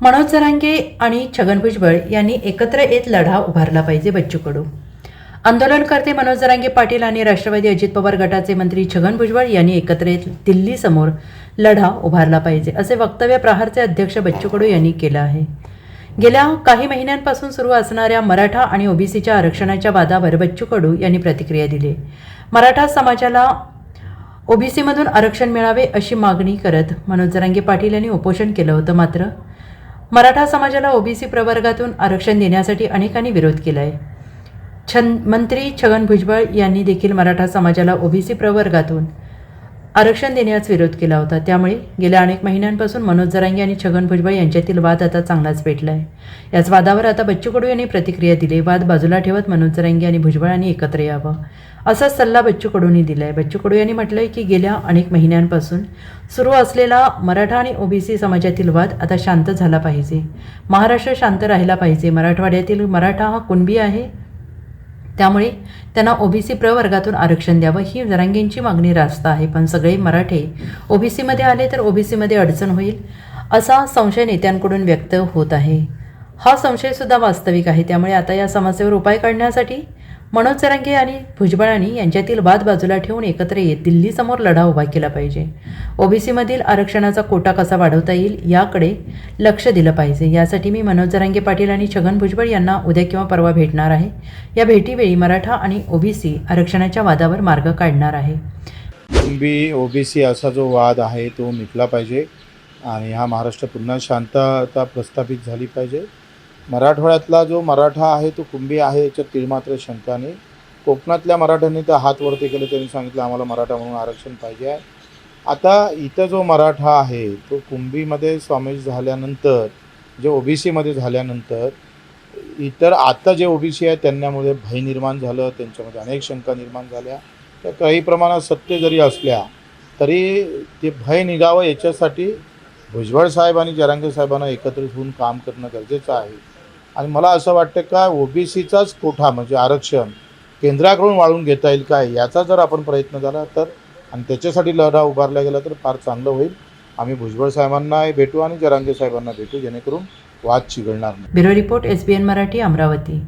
मनोज जरांगे आणि छगन भुजबळ यांनी एकत्र येत लढा उभारला पाहिजे बच्चू कडू आंदोलनकर्ते मनोज जरांगे पाटील आणि राष्ट्रवादी अजित पवार गटाचे मंत्री छगन भुजबळ यांनी एकत्र येत दिल्लीसमोर लढा उभारला पाहिजे असे वक्तव्य प्रहारचे अध्यक्ष बच्चू कडू यांनी केलं आहे. गेल्या काही महिन्यांपासून सुरू असणाऱ्या मराठा आणि ओबीसीच्या आरक्षणाच्या वादावर बच्चू कडू यांनी प्रतिक्रिया दिली. मराठा समाजाला ओबीसीमधून आरक्षण मिळावे अशी मागणी करत मनोज जरांगे पाटील यांनी उपोषण केलं होतं मात्र मराठा समाजाला ओबीसी प्रवर्गातून आरक्षण देण्यासाठी अनेकांनी विरोध केला आहे छन मंत्री छगन भुजबळ यांनी देखील मराठा समाजाला ओबीसी प्रवर्गातून आरक्षण देण्यास विरोध केला होता. त्यामुळे गेल्या अनेक महिन्यांपासून मनोज जरांगे आणि छगन भुजबळ यांच्यातील वाद आता चांगलाच पेटला आहे याच वादावर आता बच्चू कडू यांनी प्रतिक्रिया दिली. वाद बाजूला ठेवत मनोज जरांगे आणि भुजबळांनी एकत्र यावं. असा सल्ला बच्चू कडूंनी दिला आहे बच्चू कडू यांनी म्हटलंय की गेल्या अनेक महिन्यांपासून सुरू असलेला मराठा आणि ओबीसी समाजातील वाद आता शांत झाला पाहिजे. महाराष्ट्र शांत राहिला पाहिजे. मराठवाड्यातील मराठा हा कुणबी आहे? त्यामुळे त्यांना ओबीसी प्रवर्गातून आरक्षण द्यावं ही जरांगेंची मागणी रास्त आहे. पण सगळे मराठे ओबीसीमध्ये आले तर ओबीसीमध्ये अडचण होईल असा संशय नेत्यांकडून व्यक्त होत आहे. हा संशयसुद्धा वास्तविक आहे. त्यामुळे आता या समस्येवर उपाय काढण्यासाठी मनोज सरांगे आणि भुजबळांनी यांच्यातील वाद बाजूला ठेवून एकत्र येत दिल्लीसमोर लढा उभा केला पाहिजे. ओबीसीमधील आरक्षणाचा कोटा कसा वाढवता येईल याकडे लक्ष दिलं पाहिजे. यासाठी मी मनोज जरांगे पाटील आणि छगन भुजबळ यांना उद्या किंवा परवा भेटणार आहे. या भेटीवेळी मराठा आणि ओबीसी आरक्षणाच्या वादावर मार्ग काढणार आहे. कुणबी ओबीसी असा जो वाद आहे तो मिटला पाहिजे आणि हा महाराष्ट्र पुन्हा शांतता प्रस्थापित झाली पाहिजे. मराठवाड्यातला जो मराठा आहे तो कुंभी आहे याच्यात तिळमात्र शंका नाही कोकणातल्या मराठ्यांनी तर हात वरती केले त्यांनी सांगितलं आम्हाला मराठा म्हणून आरक्षण पाहिजे आहे. आता इथं जो मराठा आहे तो कुंभीमध्ये सामील झाल्यानंतर जे ओबीसीमध्ये झाल्यानंतर इतर आता जे ओबीसी आहे त्यांच्यामध्ये भय निर्माण झालं त्यांच्यामध्ये अनेक शंका निर्माण झाल्या. तर काही प्रमाणात सत्य जरी असल्या तरी ते भय निघावं याच्यासाठी भुजबळ साहेब आणि जरांगे साहेबांना एकत्रित होऊन काम करणं गरजेचं आहे. आणि मला असं वाटतं का ओबीसीचाच कोठा म्हणजे आरक्षण केंद्राकडून वाळून घेता येईल काय याचा जर आपण प्रयत्न झाला तर आणि त्याच्यासाठी लढा उभारला गेला तर फार चांगलं होईल. आम्ही भुजबळ साहेबांनाही भेटू आणि जरांगे साहेबांना भेटू जेणेकरून वाद चिघळणार नाही. Bureau report S B N Marathi Amravati.